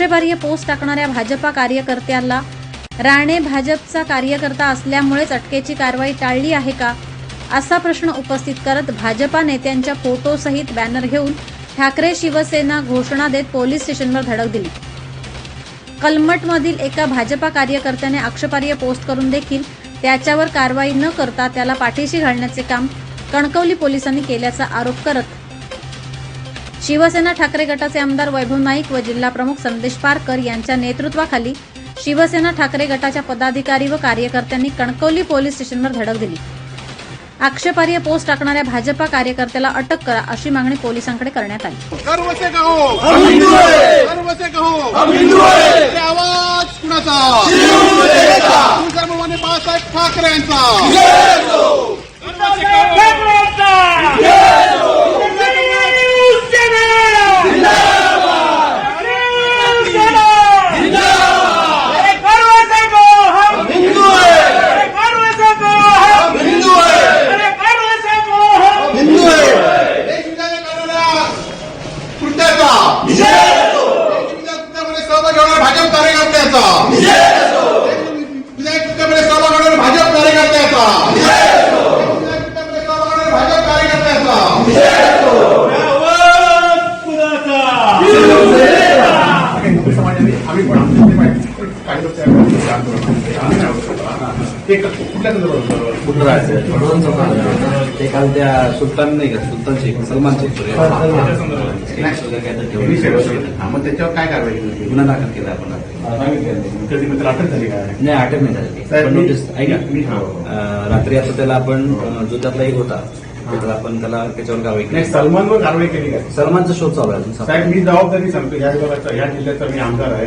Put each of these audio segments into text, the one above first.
आक्षेपार्ह पोस्ट टाकणाऱ्या भाजपा कार्यकर्त्याला राणे भाजपचा कार्यकर्ता असल्यामुळेच अटकेची कारवाई टाळली आहे का? असा प्रश्न उपस्थित करत भाजपा नेत्यांच्या फोटोसहित बॅनर घेऊन ठाकरे शिवसेना घोषणा देत पोलीस स्टेशनवर धडक दिली. कलमटमधील एका भाजपा कार्यकर्त्याने आक्षेपार्ह पोस्ट करून देखील त्याच्यावर कारवाई न करता त्याला पाठीशी घालण्याचे काम कणकवली पोलिसांनी केल्याचा आरोप करत शिवसेना ठाकरे गटाचे आमदार वैभव नाईक व जिल्हा प्रमुख संदेश पारकर यांच्या नेतृत्वाखाली शिवसेना ठाकरे गटाच्या पदाधिकारी व कार्यकर्त्यांनी कणकवली पोलीस स्टेशनवर धडक दिली. आक्षेपार्ह पोस्ट टाकणाऱ्या भाजपा कार्यकर्त्याला अटक करा अशी मागणी पोलिसांकडे करण्यात आली. गर्व से कहो हम हिंदू है गर्व से कहो हम हिंदू है ते आवाज कुणाचा शिवसेनेचा तुळजाभवानी बाळासाहेब ठाकरे यांचा हिंदू है हम हिंदू है हिंदू है देशविधान करणाऱ्या कृत्याचा विजय असो देशविधान कृत्यामध्ये सहभागी होणाऱ्या भाजप कार्यकर्त्याचा. विजय असो विधायक भाजप कार्यकर्त्याचा. भाजप कार्यकर्त्याचा आम्ही पण ते कुठल्या ते काल त्या सुलतान नाही का सुलतान शेख सलमान शेख मग त्याच्यावर काय कारवाई केली गुन्हा दाखल केला आपण म्हणजे अटक झाली काय नाही अटक नाही झाली नोटीस ऐका. रात्री आता त्याला आपण जो त्यातला एक होता. त्याला आपण त्याला त्याच्यावर कारवाई नाही केली सलमानवर कारवाई केली काय सलमानचा शोध चालू आहे अजून साहेब मी जबाबदारी सांगतो या विभागाचा या जिल्ह्याचा मी आमदार आहे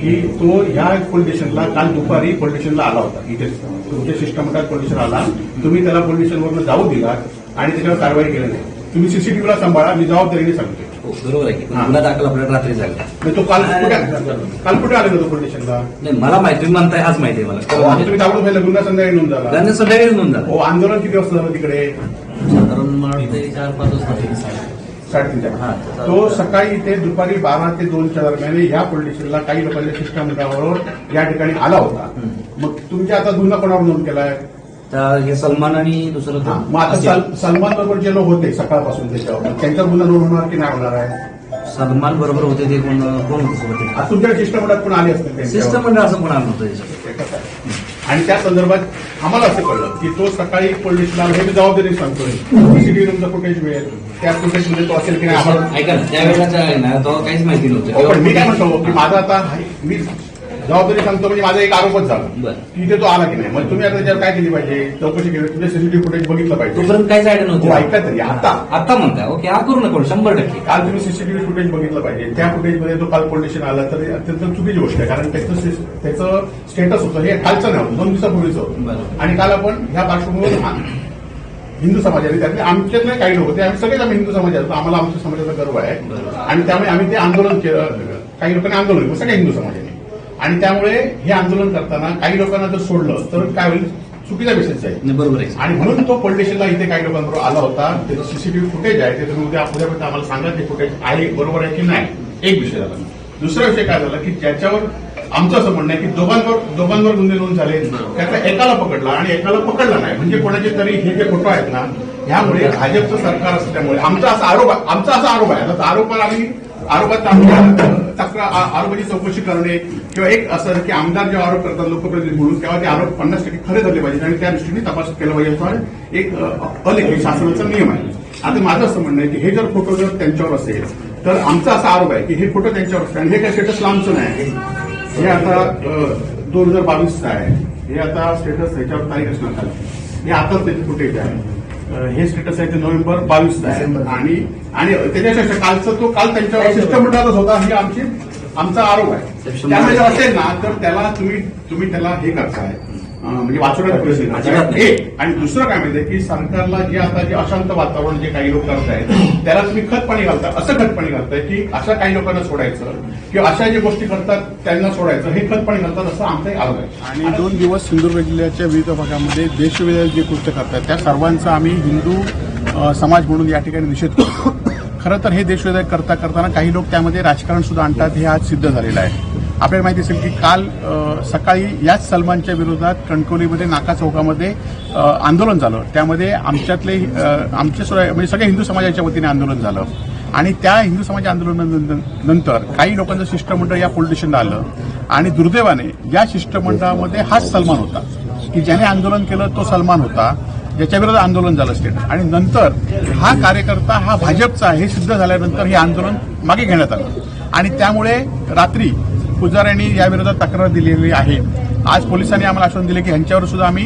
की तो ह्या पोलीस स्टेशनला काल दुपारी पोलीस स्टेशनला आला होता इथे तुमच्या शिष्टमंडळात पोलीस स्टेशन आला तुम्ही त्याला पोलीस स्टेशनवरनं जाऊ दिला आणि त्याच्यावर कारवाई केली नाही. तुम्ही सीसीटीव्हीला सांभाळा मी जबाबदारीने सांगतो हो, बरोबर आहे की पण हा. गुन्हा दाखल आपल्याला रात्री झाला. मग तो काल कुठे काल कुठे आलेला तो पोलीस स्टेशनला? नाही मला माहिती तुम्ही म्हणताय हाच माहिती आहे हो, मला तुम्ही ताबडतोब गुन्हा संध्याकाळी नोंद झाला. गांधी संध्याकाळी नोंद झाला. हो आंदोलन किती वाजता झालं तिकडे? मला वाटतं चार पाच वाजता हा. तो सकाळी इथे दुपारी बारा ते दोनच्या दरम्यान ह्या पोलीस स्टेशनला काही लोकांच्या शिष्टमंडळावर या ठिकाणी आला होता. मग तुमच्या आता गुन्हा कोणावर नोंद केलाय? तर हे सलमान आणि दुसरं तो मग आता सलमान बरोबर जे लोक होते सकाळपासून त्याच्यावर मग त्यांचा गुन्हा नोंद होणार की नाही होणार आहे? सलमान बरोबर होते ते कोण कोण होतं? तुमच्या शिष्टमंडळात पण आले त्यांच्यावर. शिष्टमंडळ असं कोण आणलं होतं आणि त्या संदर्भात आम्हाला असं कळलं की तो सकाळी पोलीसला हे मी जबाबदारी सांगतोय. सीसीटीव्ही तुमचा फुटेज मिळेल. त्या फुटेजमध्ये तो असेल की नाही आम्हाला ऐका ना त्यावेळेला ना तो काहीच माहिती नव्हतं. हो, पण मी काय म्हणतो की माझा आता मी जबाबदारी सांगतो म्हणजे माझा एक आरोपच झाला. बरं. की इथे तो आला की नाही. मग तुम्ही आता त्याच्यावर काय केली पाहिजे? चौकशी केली. तुमचे सीसीटीव्ही फुटेज बघितलं पाहिजे. तोपर्यंत काहीच आयडिया नव्हती? हो, ऐका तरी, आता. आता म्हणताय. ओके हा करू नका शंभर टक्के. काल तुम्ही सीसीटीव्ही फुटेज बघितलं पाहिजे. त्या फुटेजमध्ये तो काल पोलीस स्टेशन आला तर अत्यंत चुकीची गोष्ट आहे. कारण त्याचं सिस- त्याचं स्टेटस होतं. हे कालचं नाही होतं. दोन दिवसापूर्वीचं होतं. बरोबर. आणि काल आपण ह्या पार्श्वभूमीवर आ- हिंदू समाजाने त्यातले आमच्यातले काही लोक होते. आम्ही सगळेच आम्ही हिंदू समाजात. आम्हाला आमच्या समाजाचा गर्व आहे. बरोबर. आणि त्यामुळे आम्ही ते आंदोलन केलं. काही लोकांनी आंदोलन केलं. सगळ्या हिंदू समाजाने. आणि त्यामुळे हे आंदोलन करताना काही लोकांना जर सोडलं तर काय होईल? चुकीचा मेसेज जाईल बरोबर आहे. आणि म्हणून तो पोलीस स्टेशनला इथे काही लोकांबरोबर आला होता. त्याचं सीसीटीव्ही फुटेज आहे. ते तुम्ही उद्या उद्यापर्यंत आम्हाला सांगा ते फुटेज आहे बरोबर आहे की नाही. एक विषय झाला. दुसरा विषय काय झाला की ज्याच्यावर आमचं असं म्हणणं आहे की दोघांवर दोघांवर गुन्हे नोंद झाले. त्यातला एकाला पकडला आणि एकाला पकडला नाही. म्हणजे कोणाचे तरी हे जे फोटो आहेत ना ह्यामुळे भाजपचं सरकार असल्यामुळे आमचा असा आरोप आमचा असा आरोप आहे. आता आरोपावर आम्ही आरोपात आमच्या तक्रार आरोपाची चौकशी करणे किंवा एक असं की आमदार जे आरोप करतात लोकप्रतिनिधी म्हणून तेव्हा ते आरोप पन्नास टक्के खरे धरले पाहिजेत आणि त्या दृष्टीने तपास केला पाहिजे असा एक अ, अलेखी शासनाचा नियम आहे. आता माझं असं म्हणणं आहे की हे जर फोटो जर त्यांच्यावर असेल तर आमचा असा आरोप आहे की हे फोटो त्यांच्यावर असते आणि हे काय स्टेटस लांबचं नाही हे आता दोन हजार बावीसचं आहे. हे आता स्टेटस ह्याच्यावर तारीख असणार. हे आताच त्याचे फुटेज आहे. हे स्टेटस आहे ते नोव्हेंबर बावीसचं आहे. आणि आणि त्याच्यापेक्षा कालचं तो काल त्यांच्यावर शिष्टमंडळातच होता ही आमची आमचा आरोप आहे. त्यामुळे असेल ना तर त्याला तुम्ही तुम्ही त्याला हे करताय. म्हणजे वाचवण्यात प्रयत्न अजिबात एक आणि दुसरं काय माहितीये की सरकारला जे आता जे अशांत वातावरण जे काही लोक करतायत त्याला तुम्ही खतपाणी घालता. असं खतपाणी घालताय की अशा काही लोकांना सोडायचं किंवा अशा जे गोष्टी करतात त्यांना सोडायचं. हे खतपाणी घालतात असं आमचाही आरोप आहे. आणि दोन दिवस सिंधुदुर्ग जिल्ह्याच्या विविध भागामध्ये देशविरोधी जे कृत्य करतात त्या सर्वांचा आम्ही हिंदू समाज म्हणून या ठिकाणी निषेध करतो. खरं तर हे देशविधायक करता करताना काही लोक त्यामध्ये राजकारण सुद्धा आणतात हे आज सिद्ध झालेलं आहे. आपल्याला माहिती असेल की काल सकाळी याच सलमानच्या विरोधात कणकवलीमध्ये नाका चौकामध्ये आंदोलन झालं. त्यामध्ये आमच्यातले आमच्या आमचे म्हणजे सगळ्या हिंदू समाजाच्या वतीने आंदोलन झालं. आणि त्या हिंदू समाज आंदोलनानंतर काही लोकांचं शिष्टमंडळ या पोलीस स्टेशनला आलं. आणि दुर्दैवाने या शिष्टमंडळामध्ये हाच सलमान होता. की ज्याने आंदोलन केलं तो सलमान होता. ज्याच्याविरोधात आंदोलन झालं स्टेट आणि नंतर हा कार्यकर्ता हा भाजपचा हे सिद्ध झाल्यानंतर हे आंदोलन मागे घेण्यात आलं. आणि त्यामुळे रात्री पुजाऱ्यांनी या विरोधात तक्रार दिलेली आहे. आज पोलिसांनी आम्हाला आश्वासन दिले की यांच्यावर सुद्धा आम्ही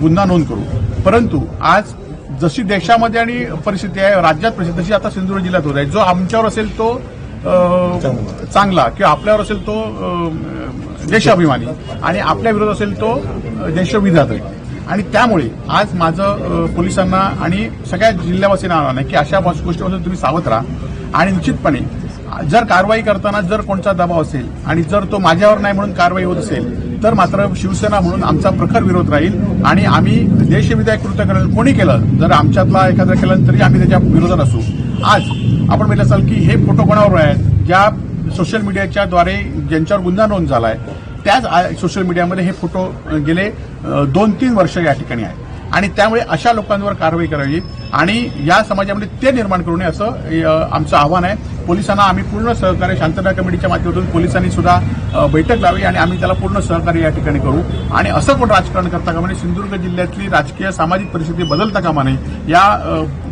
गुन्हा नोंद करू. परंतु आज जशी देशामध्ये आणि परिस्थिती आहे राज्यात परिस्थिती तशी आता सिंधुदुर्ग जिल्ह्यात होत आहे. जो आमच्यावर असेल तो चांगला किंवा आपल्यावर असेल तो देशाभिमानी आणि आपल्या विरोध असेल तो अ, आणि त्यामुळे आज माझं पोलिसांना आणि सगळ्या जिल्ह्यावासींना आव्हान आहे की अशा गोष्टीपासून तुम्ही सावध राहा आणि निश्चितपणे जर कारवाई करताना जर कोणता दबाव असेल आणि जर तो माझ्यावर नाही म्हणून कारवाई होत असेल तर मात्र शिवसेना म्हणून आमचा प्रखर विरोध राहील आणि आम्ही देशविधायक कृत्य करेल. कोणी केलं? जर आमच्यातला एखादा केलं तरी आम्ही त्याच्या विरोधात असू. आज आपण म्हटलं असाल की हे फोटो कोणावर आहेत? ज्या सोशल मीडियाच्या द्वारे ज्यांच्यावर गुन्हा नोंद झाला आहे त्याच सोशल मीडियामध्ये हे फोटो गेले दोन तीन वर्ष या ठिकाणी आहेत. आणि त्यामुळे अशा लोकांवर कारवाई करावी आणि या समाजामध्ये ते निर्माण करू नये असं आमचं आव्हान आहे. पोलिसांना आम्ही पूर्ण सहकार्य शांतता कमिटीच्या माध्यमातून पोलिसांनी सुद्धा बैठक लावी आणि आम्ही त्याला पूर्ण सहकार्य या ठिकाणी करू. आणि असं कोण राजकारण करता कामा नये सिंधुदुर्ग जिल्ह्यातली राजकीय सामाजिक परिस्थिती बदलता कामा नये या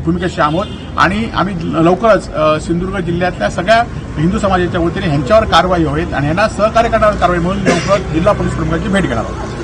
भूमिकेशी आहोत. आणि आम्ही लवकरच सिंधुदुर्ग जिल्ह्यातल्या सगळ्या हिंदू समाजाच्या वतीने ह्यांच्यावर कारवाई होईल आणि ह्यांना सहकार्य करण्यावर कारवाई म्हणून लवकरच जिल्हा पोलीस प्रमुखांची भेट घेणार आहोत.